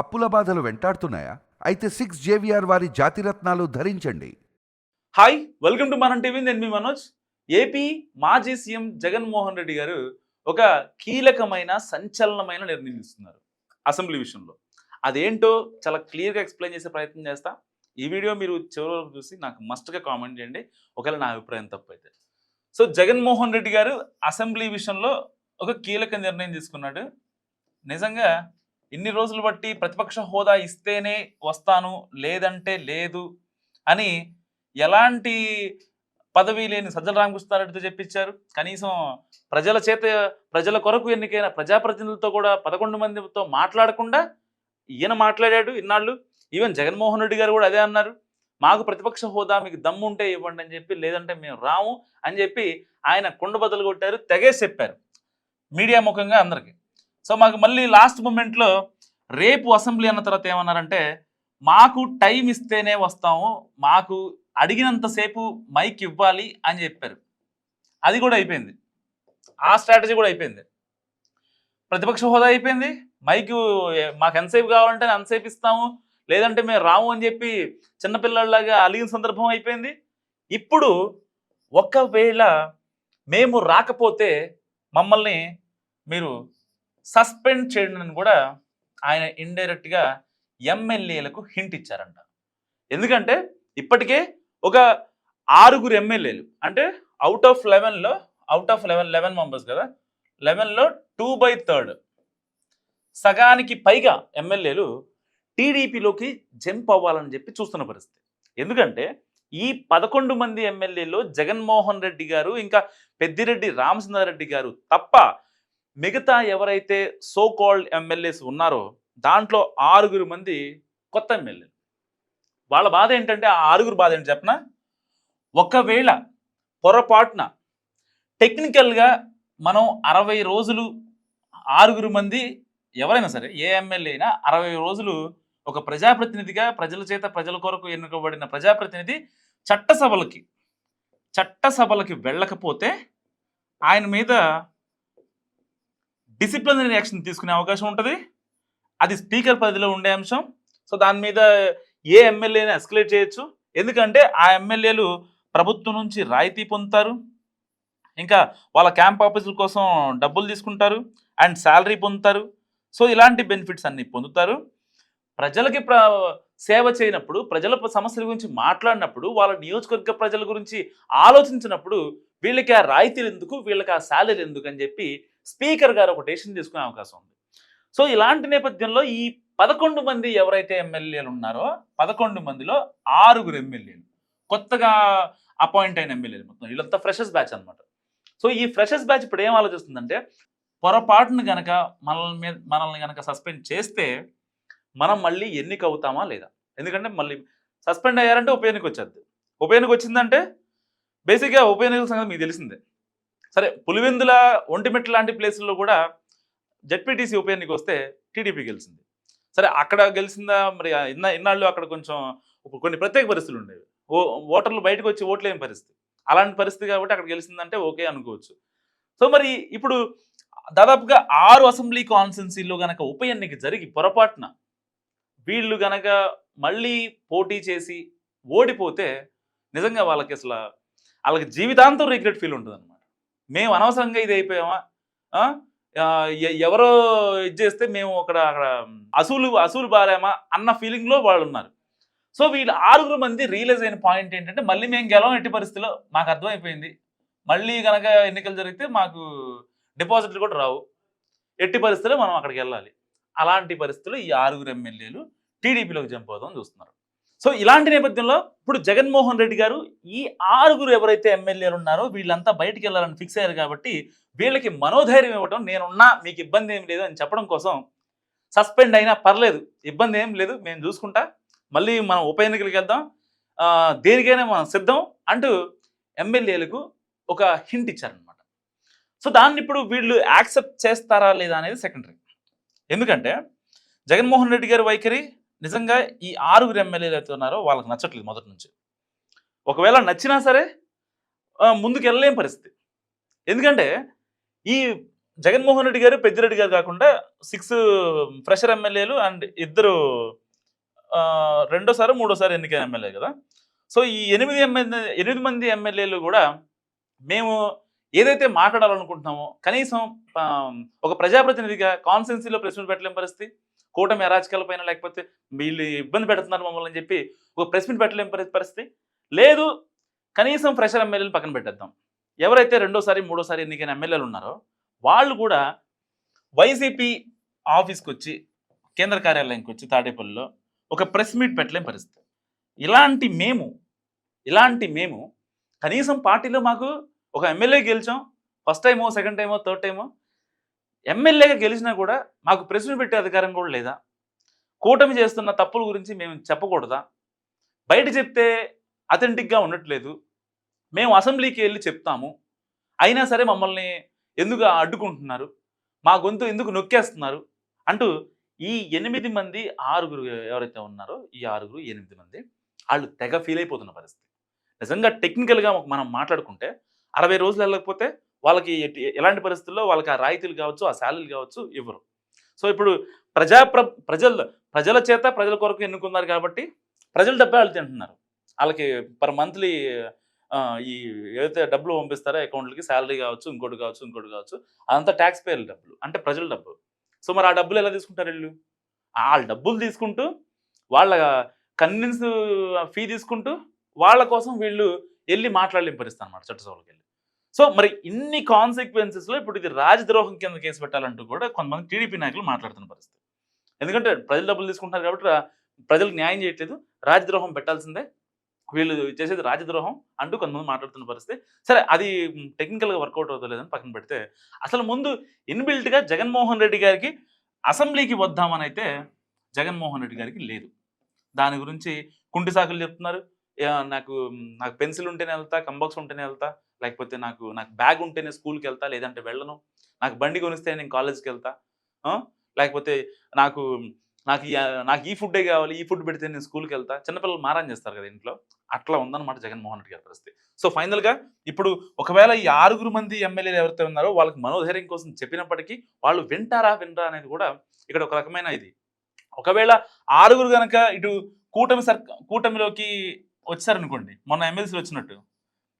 అప్పుల బాధలు వెంటాడుతున్నాయా? అయితే సిక్స్ జేవిఆర్ వారి జాతిరత్నాలు ధరించండి. Hi welcome to Manam TV నేను మీ మనోజ్. ఏపీ మాజీ సీఎం జగన్మోహన్ రెడ్డి గారు ఒక కీలకమైన సంచలనమైన నిర్ణయం తీసుకున్నారు అసెంబ్లీ విషయంలో. అదేంటో చాలా క్లియర్గా ఎక్స్ప్లెయిన్ చేసే ప్రయత్నం చేస్తా. ఈ వీడియో మీరు చివరి వరకు చూసి నాకు మస్ట్గా కామెంట్ చేయండి. ఒకవేళ నా అభిప్రాయం తప్పైతే. సో జగన్మోహన్ రెడ్డి గారు అసెంబ్లీ విషయంలో ఒక కీలక నిర్ణయం తీసుకున్నాడు. నిజంగా ఇన్ని రోజులు బట్టి ప్రతిపక్ష హోదా ఇస్తేనే వస్తాను లేదంటే లేదు అని ఎలాంటి పదవి లేని సజ్జల రామకృష్ణారెడ్డితో చెప్పించారు. కనీసం ప్రజల చేత ప్రజల కొరకు ఎన్నికైన ప్రజాప్రతినిధులతో కూడా పదకొండు మందితో మాట్లాడకుండా ఈయన మాట్లాడాడు ఇన్నాళ్ళు. ఈవెన్ జగన్మోహన్ రెడ్డి గారు కూడా అదే అన్నారు. మాకు ప్రతిపక్ష హోదా మీకు దమ్ము ఉంటే ఇవ్వండి అని చెప్పి లేదంటే మేము రాము అని చెప్పి ఆయన కుండ బదులు కొట్టారు తెగేసి చెప్పారు మీడియా ముఖంగా అందరికీ. సో మాకు మళ్ళీ లాస్ట్ మూమెంట్లో రేపు అసెంబ్లీ అన్న తర్వాత ఏమన్నారంటే మాకు టైం ఇస్తేనే వస్తాము మాకు అడిగినంతసేపు మైక్ ఇవ్వాలి అని చెప్పారు. అది కూడా అయిపోయింది. ఆ స్ట్రాటజీ కూడా అయిపోయింది. ప్రతిపక్ష హోదా అయిపోయింది. మైక్ మాకు ఎంతసేపు కావాలంటే ఎంతసేపు ఇస్తాము లేదంటే మేము రాము అని చెప్పి చిన్నపిల్లల్లాగా అలిగిన సందర్భం అయిపోయింది. ఇప్పుడు ఒకవేళ మేము రాకపోతే మమ్మల్ని మీరు సస్పెండ్ చేయడం అని కూడా ఆయన ఇండైరెక్ట్గా ఎమ్మెల్యేలకు హింట్ ఇచ్చారంట. ఎందుకంటే ఇప్పటికే ఒక ఆరుగురు ఎమ్మెల్యేలు అంటే out of లెవెన్లో out of eleven eleven members కదా లెవెన్లో టూ బై థర్డ్ సగానికి పైగా ఎమ్మెల్యేలు టీడీపీలోకి జంప్ అవ్వాలని చెప్పి చూస్తున్న పరిస్థితి. ఎందుకంటే ఈ పదకొండు మంది ఎమ్మెల్యేలో జగన్మోహన్ రెడ్డి గారు ఇంకా పెద్దిరెడ్డి రామచంద్రారెడ్డి గారు తప్ప మిగతా ఎవరైతే సో కాల్డ్ ఎమ్మెల్యేస్ ఉన్నారో దాంట్లో ఆరుగురు మంది కొత్త ఎమ్మెల్యేలు వాళ్ళ బాధ ఏంటంటే ఆ ఆరుగురు బాధ ఏంటి చెప్పనా? ఒకవేళ పొరపాటున టెక్నికల్గా మనం అరవై రోజులు ఆరుగురు మంది ఎవరైనా సరే ఏ ఎమ్మెల్యే అయినా అరవై రోజులు ఒక ప్రజాప్రతినిధిగా ప్రజల చేత ప్రజల కొరకు ఎన్నుకోబడిన ప్రజాప్రతినిధి చట్టసభలకి చట్టసభలకి వెళ్ళకపోతే ఆయన మీద డిసిప్లినరీ యాక్షన్ తీసుకునే అవకాశం ఉంటుంది. అది స్పీకర్ పరిధిలో ఉండే అంశం. సో దాని మీద ఏ ఎమ్మెల్యేని ఎస్కలేట్ చేయొచ్చు? ఎందుకంటే ఆ ఎమ్మెల్యేలు ప్రభుత్వం నుంచి రాయితీ పొందుతారు. ఇంకా వాళ్ళ క్యాంప్ ఆఫీసుల కోసం డబ్బులు తీసుకుంటారు. అండ్ శాలరీ పొందుతారు. సో ఇలాంటి బెనిఫిట్స్ అన్ని పొందుతారు. ప్రజలకి ప్ర సేవ చేయనప్పుడు ప్రజల సమస్యల గురించి మాట్లాడినప్పుడు వాళ్ళ నియోజకవర్గ ప్రజల గురించి ఆలోచించినప్పుడు వీళ్ళకి ఆ రాయితీలు ఎందుకు? వీళ్ళకి ఆ శాలరీ ఎందుకు? అని చెప్పి స్పీకర్ గారు ఒక డెసిషన్ తీసుకునే అవకాశం ఉంది. సో ఇలాంటి నేపథ్యంలో ఈ పదకొండు మంది ఎవరైతే ఎమ్మెల్యేలు ఉన్నారో పదకొండు మందిలో ఆరుగురు ఎమ్మెల్యేలు. కొత్తగా అపాయింట్ అయిన ఎమ్మెల్యేలు మొత్తం. వీళ్ళంతా ఫ్రెషర్స్ బ్యాచ్ అన్నమాట. సో ఈ ఫ్రెషర్స్ బ్యాచ్ ఇప్పుడు ఏం ఆలోచిస్తుందంటే పొరపాటును గనక మనల్ని మీద మనల్ని గనక సస్పెండ్ చేస్తే మనం మళ్ళీ ఎన్నిక అవుతామా లేదా? ఎందుకంటే మళ్ళీ సస్పెండ్ అయ్యారంటే ఉప ఎన్నిక వచ్చేది. ఉప ఎన్నిక వచ్చిందంటే బేసిక్గా ఉప ఎన్నికల సంగతి మీకు తెలిసిందే. సరే పులివెందుల ఒంటిమెట్ల లాంటి ప్లేసుల్లో కూడా జడ్పీటీసీ ఉప ఎన్నిక వస్తే టీడీపీ గెలిచింది. సరే అక్కడ గెలిచిందా? మరి ఇన్న ఇన్నాళ్ళు అక్కడ కొంచెం కొన్ని ప్రత్యేక పరిస్థితులు ఉండేవి. ఓ ఓటర్లు బయటకు వచ్చి ఓట్లేని పరిస్థితి. అలాంటి పరిస్థితి కాబట్టి అక్కడ గెలిచిందంటే ఓకే అనుకోవచ్చు. సో మరి ఇప్పుడు దాదాపుగా ఆరు అసెంబ్లీ కాన్స్టిట్యున్సీల్లో గనక ఉప ఎన్నిక జరిగి పొరపాటున వీళ్ళు గనక మళ్ళీ పోటీ చేసి ఓడిపోతే నిజంగా వాళ్ళకి అసలు వాళ్ళకి జీవితాంతం రిగ్రెట్ ఫీల్ ఉంటుంది మేము అనవసరంగా ఇది అయిపోయామా? ఎవరో ఇది చేస్తే మేము అక్కడ అక్కడ అసూలు అసూలు బారామా అన్న ఫీలింగ్లో వాళ్ళు ఉన్నారు సో వీళ్ళు ఆరుగురు మంది రియలైజ్ అయిన పాయింట్ ఏంటంటే మళ్ళీ మేము గెలవం ఎట్టి పరిస్థితిలో మాకు అర్థమైపోయింది. మళ్ళీ కనుక ఎన్నికలు జరిగితే మాకు డిపాజిట్లు కూడా రావు. ఎట్టి పరిస్థితుల్లో మనం అక్కడికి వెళ్ళాలి. అలాంటి పరిస్థితుల్లో ఈ ఆరుగురు ఎమ్మెల్యేలు టీడీపీలోకి జంప్ అవుదాం చూస్తున్నారు. సో ఇలాంటి నేపథ్యంలో ఇప్పుడు జగన్మోహన్ రెడ్డి గారు ఈ ఆరుగురు ఎవరైతే ఎమ్మెల్యేలు ఉన్నారో వీళ్ళంతా బయటికి వెళ్ళాలని ఫిక్స్ అయ్యారు కాబట్టి వీళ్ళకి మనోధైర్యం ఇవ్వడం నేనున్నా మీకు ఇబ్బంది ఏం లేదు అని చెప్పడం కోసం సస్పెండ్ అయినా పర్లేదు. ఇబ్బంది ఏం లేదు. మేము చూసుకుంటా. మళ్ళీ మనం ఉప ఎన్నికలకు వెళ్దాం. దేనికైనా మనం సిద్ధం అంటూ ఎమ్మెల్యేలకు ఒక హింట్ ఇచ్చారనమాట సో దాన్ని ఇప్పుడు వీళ్ళు యాక్సెప్ట్ చేస్తారా లేదా అనేది సెకండరీ. ఎందుకంటే జగన్మోహన్ రెడ్డి గారి వైఖరి నిజంగా ఈ ఆరుగురు ఎమ్మెల్యేలు అయితే ఉన్నారో వాళ్ళకి నచ్చట్లేదు మొదటి నుంచి. ఒకవేళ నచ్చినా సరే ముందుకు వెళ్ళలేం పరిస్థితి. ఎందుకంటే ఈ జగన్మోహన్ రెడ్డి గారు పెద్దిరెడ్డి గారు కాకుండా సిక్స్ ఫ్రెషర్ ఎమ్మెల్యేలు అండ్ ఇద్దరు రెండోసారి మూడోసారి ఎన్నికైన ఎమ్మెల్యే కదా. సో ఈ ఎనిమిది ఎమ్మెల్యే ఎనిమిది మంది ఎమ్మెల్యేలు కూడా మేము ఏదైతే మాట్లాడాలనుకుంటున్నామో కనీసం ఒక ప్రజాప్రతినిధిగా కాన్స్టెన్సీలో ప్రశ్నలు పెట్టలేని పరిస్థితి. కూటమి అరాచకాల పైన లేకపోతే వీళ్ళు ఇబ్బంది పెడుతున్నారు మమ్మల్ని అని చెప్పి ఒక ప్రెస్ మీట్ పెట్టలేని పరిస్థితి. లేదు కనీసం ఫ్రెషర్ ఎమ్మెల్యేలు పక్కన పెట్టేద్దాం. ఎవరైతే రెండోసారి మూడోసారి ఎన్నికైన ఎమ్మెల్యేలు ఉన్నారో వాళ్ళు కూడా వైసీపీ ఆఫీస్కి వచ్చి కేంద్ర కార్యాలయంకి వచ్చి తాడేపల్లిలో ఒక ప్రెస్ మీట్ పెట్టలేని పరిస్థితి. ఇలాంటి మేము ఇలాంటి మేము కనీసం పార్టీలో మాకు ఒక ఎమ్మెల్యే గెలిచాం. ఫస్ట్ టైమో సెకండ్ టైమో థర్డ్ టైమో ఎమ్మెల్యేగా గెలిచినా కూడా మాకు ప్రశ్న పెట్టే అధికారం కూడా లేదా? కూటమి చేస్తున్న తప్పుల గురించి మేము చెప్పకూడదా? బయట చెప్తే అథెంటిక్గా ఉండట్లేదు. మేము అసెంబ్లీకి వెళ్ళి చెప్తాము. అయినా సరే మమ్మల్ని ఎందుకు అడ్డుకుంటున్నారు? మా గొంతు ఎందుకు నొక్కేస్తున్నారు? అంటూ ఈ ఎనిమిది మంది ఆరుగురు ఎవరైతే ఉన్నారో ఈ ఆరుగురు ఎనిమిది మంది వాళ్ళు తెగ ఫీల్ అయిపోతున్న పరిస్థితి. నిజంగా టెక్నికల్గా మనం మాట్లాడుకుంటే అరవై రోజులు వెళ్ళకపోతే వాళ్ళకి ఎట్టి- ఎలాంటి పరిస్థితుల్లో వాళ్ళకి ఆ రాయితీలు కావచ్చు ఆ శాలరీలు కావచ్చు ఇవ్వరు. సో ఇప్పుడు ప్రజా ప్ర- ప్రజల ప్రజల చేత ప్రజల కొరకు ఎన్నుకున్నారు కాబట్టి ప్రజల డబ్బే వాళ్ళు తింటున్నారు. వాళ్ళకి పర్ మంత్లీ ఈ ఏదైతే డబ్బులు పంపిస్తారో అకౌంట్లకి శాలరీ కావచ్చు ఇంకోటి కావచ్చు ఇంకోటి కావచ్చు అదంతా ట్యాక్స్ పేర్ల డబ్బులు. అంటే ప్రజల డబ్బు. సో మరి ఆ డబ్బులు ఎలా తీసుకుంటారు వీళ్ళు? వాళ్ళ డబ్బులు తీసుకుంటూ వాళ్ళ కన్విన్స్ ఫీ తీసుకుంటూ వాళ్ళ కోసం వీళ్ళు వెళ్ళి మాట్లాడలేం పరిస్థితి అనమాట చట్టసభలకు వెళ్ళి సో మరి ఇన్ని కాన్సిక్వెన్సెస్లో ఇప్పుడు ఇది రాజద్రోహం కింద కేసు పెట్టాలంటూ కూడా కొంతమంది టీడీపీ నాయకులు మాట్లాడుతున్న పరిస్థితి. ఎందుకంటే ప్రజల డబ్బులు తీసుకుంటున్నారు కాబట్టి ప్రజలకు న్యాయం చేయట్లేదు రాజద్రోహం పెట్టాల్సిందే వీళ్ళు చేసేది రాజద్రోహం అంటూ కొంతమంది మాట్లాడుతున్న పరిస్థితి. సరే అది టెక్నికల్గా వర్కౌట్ అవుతలేదని పక్కన పెడితే అసలు ముందు ఇన్బిల్ట్గా జగన్మోహన్ రెడ్డి గారికి అసెంబ్లీకి వద్దామని అయితే జగన్మోహన్ రెడ్డి గారికి లేదు. దాని గురించి కుంటి సాకులు చెప్తున్నారు. నాకు నాకు పెన్సిల్ ఉంటేనే వెళ్తా కంబాక్స్ ఉంటేనే వెళ్తా లేకపోతే నాకు నాకు బ్యాగ్ ఉంటేనే స్కూల్కి వెళ్తా లేదంటే వెళ్ళను. నాకు బండి కొనిస్తే నేను కాలేజ్కి వెళ్తా. లేకపోతే నాకు నాకు నాకు ఈ ఫుడ్డే కావాలి ఈ ఫుడ్ పెడితే నేను స్కూల్కి వెళ్తా. చిన్నపిల్లలు మారాన్ చేస్తారు కదా ఇంట్లో. అట్లా ఉందన్నమాట జగన్మోహన్ రెడ్డి గారి పరిస్థితి. సో ఫైనల్గా ఇప్పుడు ఒకవేళ ఈ ఆరుగురు మంది ఎమ్మెల్యేలు ఎవరైతే ఉన్నారో వాళ్ళకి మనోధైర్యం కోసం చెప్పినప్పటికీ వాళ్ళు వింటారా వినరా అనేది కూడా ఇక్కడ ఒక రకమైన ఇది. ఒకవేళ ఆరుగురు కనుక ఇటు కూటమి సర్ కూటమిలోకి వచ్చారనుకోండి మొన్న ఎమ్మెల్సీలు వచ్చినట్టు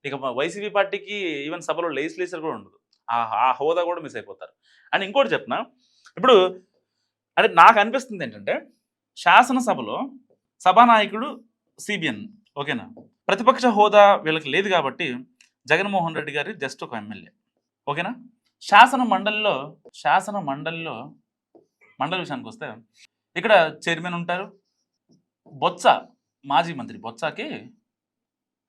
ఇక వైసీపీ పార్టీకి ఈవెన్ సభలో లెజిస్లేచర్ కూడా ఉండదు. ఆ ఆ హోదా కూడా మిస్ అయిపోతారు. అండ్ ఇంకోటి చెప్పిన? ఇప్పుడు అంటే నాకు అనిపిస్తుంది ఏంటంటే శాసనసభలో సభానాయకుడు సిబిఎన్ ఓకేనా? ప్రతిపక్ష హోదా వీళ్ళకి లేదు కాబట్టి జగన్మోహన్ రెడ్డి గారి జస్ట్ ఒక ఎమ్మెల్యే ఓకేనా? శాసన మండలిలో శాసన మండలిలో మండలి విషయానికి వస్తే ఇక్కడ చైర్మన్ ఉంటారు. బొత్స మాజీ మంత్రి బొత్సకి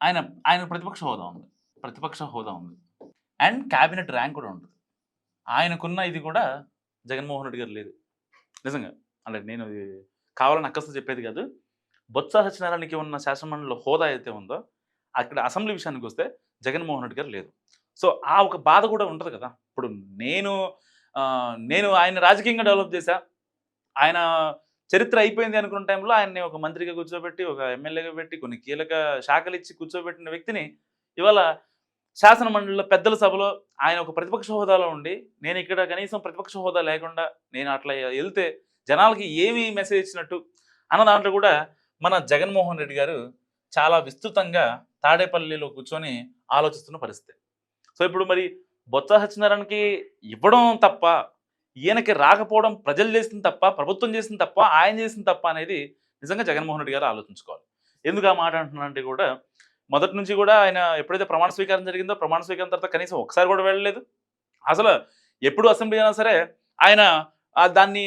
ఆయన ఆయన ప్రతిపక్ష హోదా ఉంది. ప్రతిపక్ష హోదా ఉంది. అండ్ క్యాబినెట్ ర్యాంక్ కూడా ఉంటుంది. ఆయనకున్న ఇది కూడా జగన్మోహన్ రెడ్డి గారు లేదు. నిజంగా. అంటే నేను కావాలని అక్కస్తో చెప్పేది కాదు. బొత్స సత్యనారాయణకి ఉన్న శాసనమండలిలో హోదా అయితే ఉందో అక్కడ అసెంబ్లీ విషయానికి వస్తే జగన్మోహన్ రెడ్డి గారు లేదు సో ఆ ఒక బాధ కూడా ఉంటుంది కదా. ఇప్పుడు నేను నేను ఆయన రాజకీయంగా డెవలప్ చేశా. ఆయన చరిత్ర అయిపోయింది అనుకున్న టైంలో ఆయన్ని ఒక మంత్రిగా కూర్చోబెట్టి ఒక ఎమ్మెల్యేగా పెట్టి కొన్ని కీలక శాఖలు ఇచ్చి కూర్చోబెట్టిన వ్యక్తిని ఇవాళ శాసన మండలిలో పెద్దల సభలో ఆయన ఒక ప్రతిపక్ష హోదాలో ఉండి నేను ఇక్కడ కనీసం ప్రతిపక్ష హోదా లేకుండా నేను అట్లా వెళ్తే జనాలకి ఏమి మెసేజ్ ఇచ్చినట్టు అన్న దాంట్లో కూడా మన జగన్మోహన్ రెడ్డి గారు చాలా విస్తృతంగా తాడేపల్లిలో కూర్చొని ఆలోచిస్తున్న పరిస్థితి. సో ఇప్పుడు మరి బొత్స సత్యనారాయణకి ఇవ్వడం తప్ప ఈయనకి రాకపోవడం ప్రజలు చేసింది తప్ప ప్రభుత్వం చేసింది తప్ప ఆయన చేసింది తప్ప అనేది నిజంగా జగన్మోహన్ రెడ్డి గారు ఆలోచించుకోవాలి. ఎందుకు ఆ మాట అంటున్నానంటే కూడా మొదటి నుంచి కూడా ఆయన ఎప్పుడైతే ప్రమాణ స్వీకారం జరిగిందో ప్రమాణ స్వీకారం తర్వాత కనీసం ఒకసారి కూడా వెళ్ళలేదు. అసలు ఎప్పుడు అసెంబ్లీ అయినా సరే ఆయన దాన్ని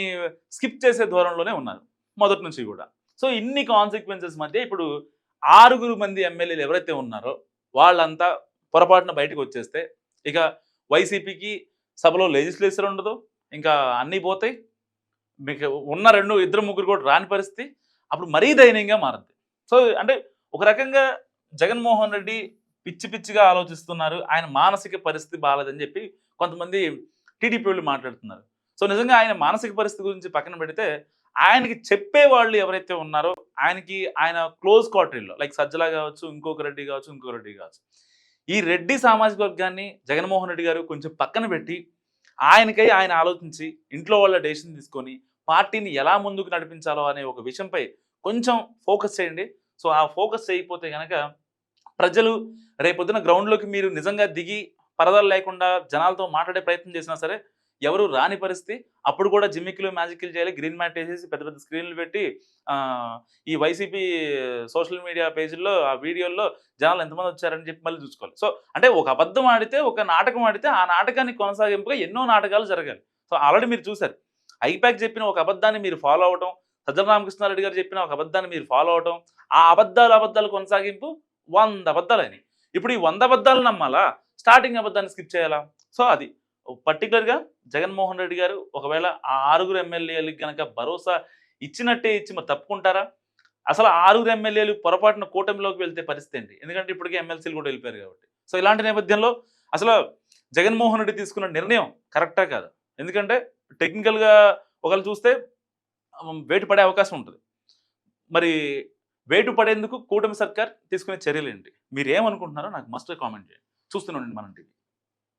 స్కిప్ చేసే ధోరణిలోనే ఉన్నారు మొదటి నుంచి కూడా. సో ఇన్ని కాన్సిక్వెన్సెస్ మధ్య ఇప్పుడు ఆరుగురు మంది ఎమ్మెల్యేలు ఎవరైతే ఉన్నారో వాళ్ళంతా పొరపాటున బయటకు వచ్చేస్తే ఇక వైసీపీకి సభలో లెజిస్లేచర్ ఉండదు ఇంకా అన్నీ పోతాయి. మీకు ఉన్న రెండు ఇద్దరు ముగ్గురు కూడా రాని పరిస్థితి. అప్పుడు మరీ దయనీయంగా మారుద్ది. సో అంటే ఒక రకంగా జగన్మోహన్ రెడ్డి పిచ్చి పిచ్చిగా ఆలోచిస్తున్నారు. ఆయన మానసిక పరిస్థితి బాగాలేదని చెప్పి కొంతమంది టీడీపీ వాళ్ళు మాట్లాడుతున్నారు. సో నిజంగా ఆయన మానసిక పరిస్థితి గురించి పక్కన పెడితే ఆయనకి చెప్పే వాళ్ళు ఎవరైతే ఉన్నారో ఆయనకి ఆయన క్లోజ్ క్వార్టరీలో లైక్ సజ్జలా కావచ్చు ఇంకొక రెడ్డి కావచ్చు ఇంకొక రెడ్డి కావచ్చు. ఈ రెడ్డి సామాజిక వర్గాన్ని జగన్మోహన్ రెడ్డి గారు కొంచెం పక్కన పెట్టి ఆయనకై ఆయన ఆలోచించి ఇంట్లో వాళ్ళ డెసిషన్ తీసుకొని పార్టీని ఎలా ముందుకు నడిపించాలో అనే ఒక విషయంపై కొంచెం ఫోకస్ చేయండి. సో ఆ ఫోకస్ చేయకపోతే కనుక ప్రజలు రేపొద్దున గ్రౌండ్లోకి మీరు నిజంగా దిగి పరదాలు లేకుండా జనాలతో మాట్లాడే ప్రయత్నం చేసినా సరే ఎవరు రాని పరిస్థితి. అప్పుడు కూడా జిమ్మిక్లు మ్యాజిక్లు చేయాలి. గ్రీన్ మ్యాట్ వేసేసి పెద్ద పెద్ద స్క్రీన్లు పెట్టి ఈ వైసీపీ సోషల్ మీడియా పేజీల్లో ఆ వీడియోల్లో జనాలు ఎంతమంది వచ్చారని చెప్పి మళ్ళీ చూసుకోవాలి. సో అంటే ఒక అబద్ధం ఆడితే ఒక నాటకం ఆడితే ఆ నాటకాన్ని కొనసాగింపుగా ఎన్నో నాటకాలు జరగాలి. సో ఆల్రెడీ మీరు చూశారు. ఐప్యాక్ చెప్పిన ఒక అబద్ధాన్ని మీరు ఫాలో అవటం సజ్జన రామకృష్ణారెడ్డి గారు చెప్పిన ఒక అబద్ధాన్ని మీరు ఫాలో అవటం ఆ అబద్ధాలు అబద్ధాలు కొనసాగింపు వంద అబద్ధాలు ఇప్పుడు ఈ వంద అబద్ధాలు నమ్మాలా? స్టార్టింగ్ అబద్ధాన్ని స్కిప్ చేయాలా? సో అది. పర్టికులర్గా జగన్మోహన్ రెడ్డి గారు ఒకవేళ ఆ ఆరుగురు ఎమ్మెల్యేలకు కనుక భరోసా ఇచ్చినట్టే ఇచ్చి మరి తప్పుకుంటారా? అసలు ఆరుగురు ఎమ్మెల్యేలు పొరపాటున కూటమిలోకి వెళ్తే పరిస్థితి ఏంటి? ఎందుకంటే ఇప్పటికే ఎమ్మెల్సీలు కూడా వెళ్ళిపోయారు కాబట్టి. సో ఇలాంటి నేపథ్యంలో అసలు జగన్మోహన్ రెడ్డి తీసుకున్న నిర్ణయం కరెక్టా కాదు? ఎందుకంటే టెక్నికల్గా ఒకళ్ళు చూస్తే వేటు పడే అవకాశం ఉంటుంది. మరి వేటు పడేందుకు కూటమి సర్కార్ తీసుకునే చర్యలు ఏంటి మీరు ఏమనుకుంటున్నారో నాకు మస్ట్ కామెంట్ చేయండి. చూస్తున్నాండి ఉండండి మన టీవీ.